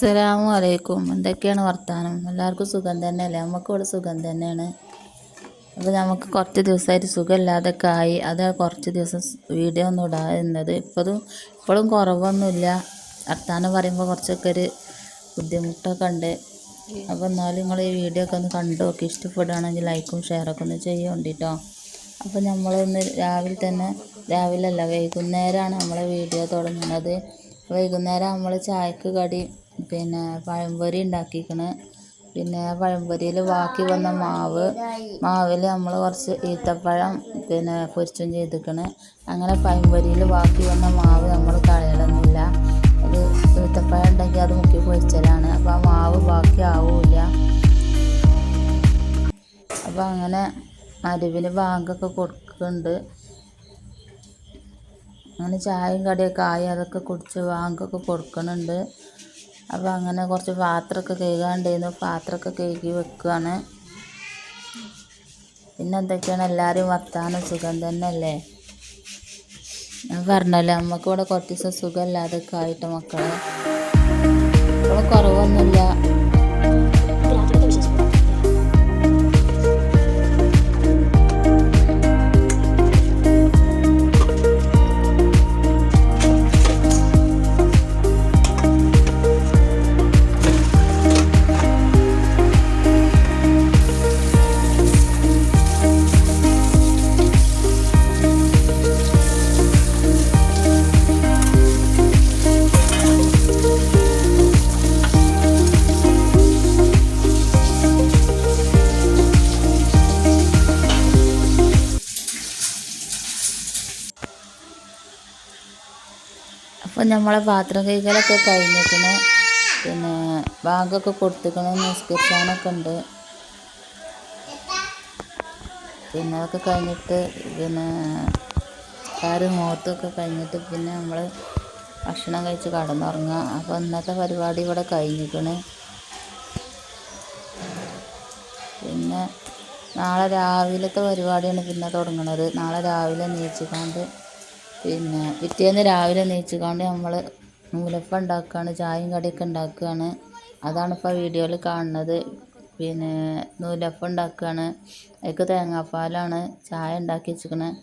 അസ്സലാമു അലൈക്കും എന്തൊക്കെയാണ് വർത്താനം? എല്ലാവർക്കും സുഖം തന്നെയല്ലേ? നമുക്ക് ഇവിടെ സുഖം തന്നെയാണ്. അപ്പോൾ നമുക്ക് കുറച്ച് ദിവസമായിട്ട് സുഖമില്ലാതൊക്കെ ആയി. അത് കുറച്ച് ദിവസം വീഡിയോ ഒന്നും ഇടാതിരുന്നത്. ഇപ്പോഴും ഇപ്പോഴും കുറവൊന്നുമില്ല. വർത്താനം പറയുമ്പോൾ കുറച്ചൊക്കെ ഒരു ബുദ്ധിമുട്ടൊക്കെ ഉണ്ട്. അപ്പോൾ എന്നാലും നിങ്ങൾ ഈ വീഡിയോ ഒക്കെ ഒന്ന് കണ്ടു നോക്കി. ഇഷ്ടപ്പെടുകയാണെങ്കിൽ ലൈക്കും ഷെയറൊക്കെ ഒന്ന് ചെയ്യുകൊണ്ടിട്ടോ അപ്പോൾ നമ്മളൊന്ന് രാവിലെ തന്നെ രാവിലെ അല്ല വൈകുന്നേരമാണ് നമ്മളെ വീഡിയോ തുടങ്ങുന്നത്. വൈകുന്നേരം നമ്മൾ ചായക്ക് കടി പിന്നെ പഴംപൊരി ഉണ്ടാക്കിക്കണ്. പിന്നെ പഴംപൊരിയിൽ ബാക്കി വന്ന മാവ്. മാവിൽ നമ്മൾ കുറച്ച് ഈത്തപ്പഴം പിന്നെ പൊരിച്ചും ചെയ്തിക്കണ്. അങ്ങനെ പഴംപൊരിയിൽ ബാക്കി വന്ന മാവ് നമ്മൾ കളയണമെന്നില്ല അത് ഈത്തപ്പഴം ഉണ്ടെങ്കിൽ അത് മുക്കി പൊരിച്ചലാണ്. അപ്പോൾ ആ മാവ് ബാക്കി ആവില്ല. അപ്പോൾ അങ്ങനെ മരുവിന് ബാങ്കൊക്കെ കൊടുക്കുന്നുണ്ട് അങ്ങനെ ചായയും കടിയൊക്കെ ആയി അതൊക്കെ കുടിച്ച് ബാങ്കൊക്കെ കൊടുക്കുന്നുണ്ട് അപ്പോൾ അങ്ങനെ കുറച്ച് പാത്രമൊക്കെ കഴുകാണ്ടായിരുന്നു പാത്രമൊക്കെ കഴുകി വെക്കുകയാണ് പിന്നെ എന്തൊക്കെയാണ്? എല്ലാവരും വർത്താനം സുഖം തന്നെയല്ലേ? ഞാൻ പറഞ്ഞല്ലേ നമുക്കിവിടെ കുറച്ച് ദിവസം സുഖമില്ലാതൊക്കെ ആയിട്ട് മക്കളെ. ഇവിടെ കുറവൊന്നുമില്ല. അപ്പം നമ്മളെ പാത്രം കൈകളൊക്കെ കഴിഞ്ഞിരിക്കണം പിന്നെ ബാഗൊക്കെ കൊടുത്തിക്കണം നിസ്കരിച്ചാനൊക്കെ ഉണ്ട് പിന്നെ അതൊക്കെ കഴിഞ്ഞിട്ട് പിന്നെ കാര്യം മുഖത്തൊക്കെ കഴിഞ്ഞിട്ട് പിന്നെ നമ്മൾ ഭക്ഷണം കഴിച്ച് കടന്നുറങ്ങുക. അപ്പോൾ ഇന്നത്തെ പരിപാടി ഇവിടെ കഴിഞ്ഞിരിക്കണേ. പിന്നെ നാളെ രാവിലത്തെ പരിപാടിയാണ് പിന്നെ തുടങ്ങുന്നത് നാളെ രാവിലെ നീച്ചിക്കാണ്ട് പിന്നെ പിറ്റേന്ന് രാവിലെ നീച്ചിക്കാണ്ട് നമ്മൾ നൂലപ്പം ഉണ്ടാക്കുകയാണ് ചായയും കടിയൊക്കെ ഉണ്ടാക്കുകയാണ് അതാണ് ഇപ്പോൾ വീഡിയോയിൽ കാണുന്നത്. പിന്നെ നൂലപ്പം ഉണ്ടാക്കുകയാണ് അതൊക്കെ തേങ്ങാപ്പാലാണ് ചായ ഉണ്ടാക്കി വെച്ചിരിക്കണത്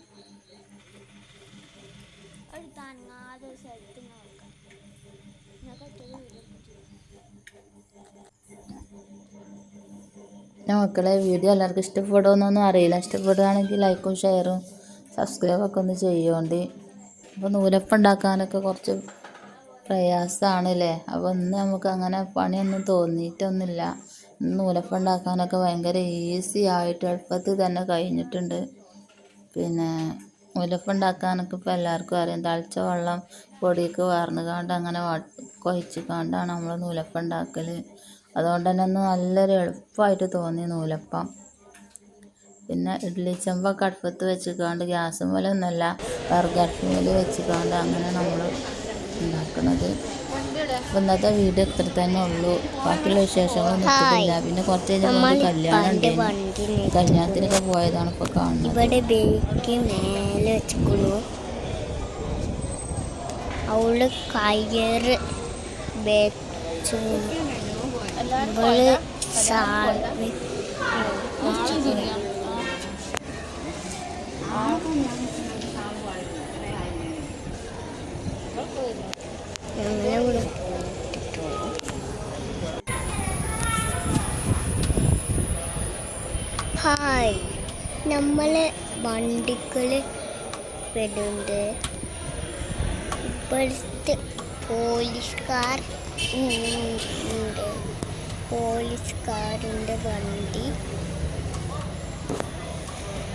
മക്കളെ വീഡിയോ എല്ലാവർക്കും ഇഷ്ടപ്പെടുമെന്നൊന്നും അറിയില്ല. ഇഷ്ടപ്പെടുകയാണെങ്കിൽ ലൈക്കും ഷെയറും സബ്സ്ക്രൈബൊക്കെ ഒന്ന് ചെയ്യുകൊണ്ട് അപ്പോൾ നൂലപ്പം ഉണ്ടാക്കാനൊക്കെ കുറച്ച് പ്രയാസമാണല്ലേ? അപ്പോൾ ഇന്ന് നമുക്ക് അങ്ങനെ പണിയൊന്നും തോന്നിയിട്ടൊന്നുമില്ല. ഇന്ന് നൂലപ്പം ഉണ്ടാക്കാനൊക്കെ ഭയങ്കര ഈസി ആയിട്ട് എളുപ്പത്തിൽ തന്നെ കഴിഞ്ഞിട്ടുണ്ട്. പിന്നെ നൂലപ്പം ഉണ്ടാക്കാനൊക്കെ ഇപ്പോൾ എല്ലാവർക്കും അറിയാം. തളിച്ച വെള്ളം പൊടിയൊക്കെ വാർന്ന് കാണ്ട് അങ്ങനെ കുഴച്ച് കാണ്ടാണ് നമ്മൾ നൂലപ്പം ഉണ്ടാക്കൽ അതുകൊണ്ട് തന്നെ ഒന്ന് നല്ലൊരു എളുപ്പമായിട്ട് തോന്നി നൂലപ്പം. പിന്നെ ഇഡ്ഡലി ചെമ്പൊക്കെ അടുപ്പത്ത് വെച്ചിക്കാണ്ട് ഗ്യാസ് പോലെ വിറകടുപ്പ് വിറകടുപ്പിൽ വെച്ചിക്കാണ്ട് അങ്ങനെ നമ്മൾ ഉണ്ടാക്കുന്നത് ഇന്നത്തെ വീട് ഇത്ര തന്നെ ഉള്ളൂ. ബാക്കിയുള്ള വിശേഷങ്ങളൊന്നും പിന്നെ കുറച്ച് കഴിഞ്ഞാൽ കല്യാണം ഉണ്ടായിരുന്നു കല്യാണത്തിനൊക്കെ പോയതാണ് ഇപ്പോൾ കാണുന്നത്. ഇവിടെ ബേക്ക് മേലെ അവൾ കയറ് വെച്ചു. ഇവൾ സാരി ഹായ്. നമ്മളെ വണ്ടിക്കൽ വരുന്നുണ്ട് ഇപ്പോഴത്തെ പോലീസുകാർ ഉണ്ട്. പോലീസുകാരുടെ വണ്ടി.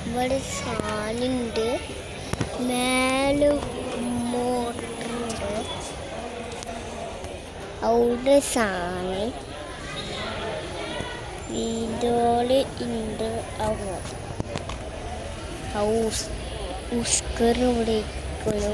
ഇവിടെ സാനുണ്ട് മേലെ മോട്ടറുണ്ട്. അവിടെ സാധനം വീടോൾ ഉണ്ട്. ഹൗസ് ഉസ്കർ ഇവിടെ ഇരിക്കുന്നു